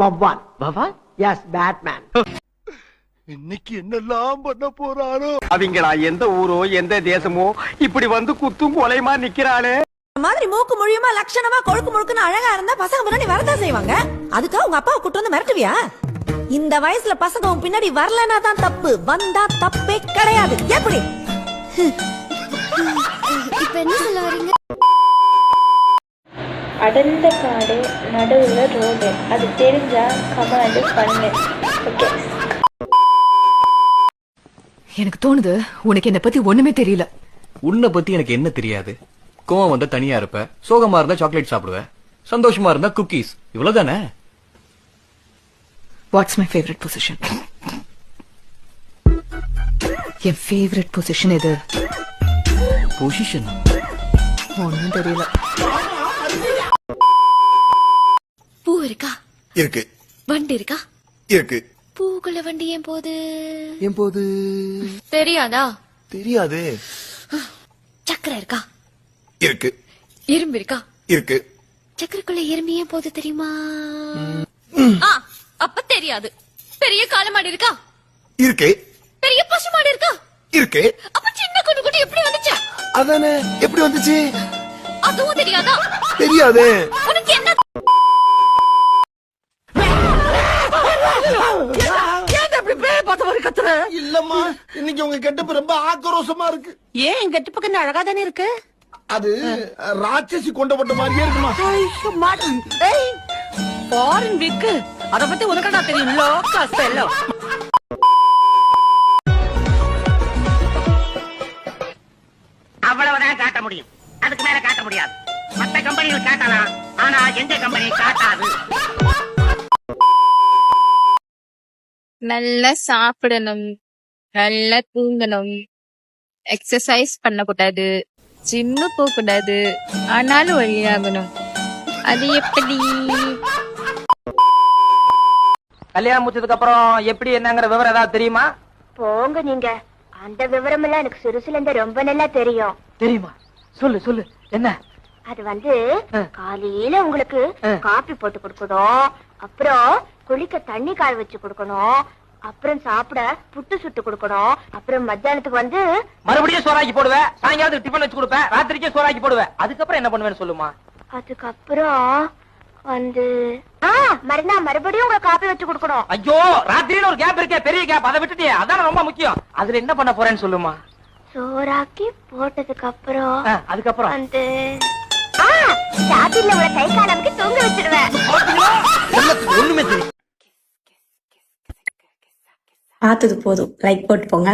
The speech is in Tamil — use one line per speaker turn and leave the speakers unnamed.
வவ்வால்
பவான்?
எஸ் பேட்மேன்
இன்னைக்கு என்னெல்லாம் பண்ண போறாரோ?
அவங்களா எந்த ஊரோ எந்த தேசமோ இப்படி வந்து குத்தும் கொலைமா நிக்கிறாளே?
இந்த மாதிரி மூக்கு மொழியுமா லட்சணமா கொழுக்கு முழுக்குன்னு அழகா இருந்தா பசங்க முன்னாடி வரதான் செய்வாங்க. அதுக்காக உங்க அப்பாவை கூட்டு வந்து மிரட்டுவியா? இந்த வயசுல பசங்க உன் பின்னாடி வரலனா தான் தப்பு. வந்தா தப்பே கிடையாது. எப்படி?
இப்ப என்ன சொல்ல வரீங்க
அடர்ந்த காடு நடுவுல ரோடு. அது தெரிஞ்சா கமாண்டு பண்ணு. ஓகே
எனக்கு தோணுது உனக்கு என்ன பத்தி ஒண்ணுமே தெரியல.
உன்னை பத்தி எனக்கு என்ன தெரியாது? கோவம் வந்தா தனியா இருப்ப சோகமா இருந்தா சாக்லேட் சாப்பிடுவ சந்தோஷமா இருந்தா குக்கீஸ் இவ்வளவுதானே?
வாட்ஸ் மை ஃபேவரட் பொசிஷன் என் ஃபேவரட் பொசிஷன் எது?
பொசிஷன்
ஒன்னும் தெரியல.
இருக்கா?
இருக்கு.
வண்டு இருக்கா?
இருக்கு.
பூக்குள்ள வண்டி ஏன் போது?
என் போது?
தெரியாதா?
தெரியாது.
சக்கரை இருக்கா?
இருக்கு.
இரும்பு இருக்கா?
இருக்கு.
சக்கரைக்குள்ள எறும்பு ஏன் போது தெரியுமா? அப்ப தெரியாது. பெரிய காளை மாடு இருக்கா?
இருக்கு.
பெரிய பசு மாடு இருக்கா?
இருக்கு.
அப்ப சின்ன குண்டு குட்டி எப்படி வந்துச்சு?
அதானே எப்படி வந்துச்சு?
அதுவும் தெரியாதா?
தெரியாது.
உனக்கு என்ன
இல்லம்மா இன்னைக்கு உங்க கெட்டப்பு ரொம்ப ஆக்ரோஷமா இருக்கு.
ஏன் கெட்டு பக்கம் அழகா தானே இருக்கு?
அது ராட்சசி கொண்டப்பட்ட மாதிரியே இருக்குமா?
ஃபாரின் விக்கு அத பத்தி உனக்கடா தெரியும்? லோக்கா செல்லோ.
அவ்வளவுதான் காட்ட முடியும். அதுக்கு மேல காட்ட முடியாது. மத்த கம்பெனிகள் காட்டலாம். ஆனா எந்த கம்பெனி காட்டாது.
நல்லா சாப்பிடணும். நல்லா தூங்கணும். எக்ஸசைஸ் பண்ணக்கூடாது. ஜிம்மு போக கூடாது ஆனாலும் வழியாகணும். அது எப்படி?
கல்யாணம் முடிச்சதுக்கு அப்புறம் எப்படி என்னங்கிற விவரம் ஏதாவது தெரியுமா?
போங்க நீங்க. அந்த விவரம் எல்லாம் எனக்கு சிறுசுல இருந்து ரொம்ப நல்லா தெரியும்.
தெரியுமா? சொல்லு சொல்லு. என்ன?
அது வந்து காலையில உங்களுக்கு காபி போட்டு கொடுக்கணும். அப்புறம் குளிக்க தண்ணி காய வச்சு கொடுக்கணும். அப்புறம் சாப்பிட புட்டு சுட்டு கொடுக்கணும். அப்புறம் மத்தியானத்துக்கு வந்து
மறுபடியும் சோறாக்கி போடுவேன் சாயங்காலத்துக்கு டிஃபன் வச்சு கொடுப்பேன் ராத்திரிக்கே சோறாக்கி போடுவேன் அதுக்கப்புறம் என்ன பண்ணுவேன்னு சொல்லுமா?
அதுக்கப்புறம் வந்து மறுநாள் மறுபடியும் உங்களுக்கு காபி வச்சு கொடுக்கணும்.
ஐயோ ராத்திரியில ஒரு கேப் இருக்கே பெரிய கேப் அதை விட்டுட்டியே அதான ரொம்ப முக்கியம். அதுல என்ன பண்ண போறேன்னு சொல்லுமா?
சோறாக்கி போட்டதுக்கு அப்புறம்
அதுக்கப்புறம்?
வந்து ஆ ராத்திரில உங்களை கை காலமுக்கு தூங்க வச்சிருவேன்.
ஒண்ணுமே தெரியும்
பார்த்தது போதும். லைக் போட்டு போங்க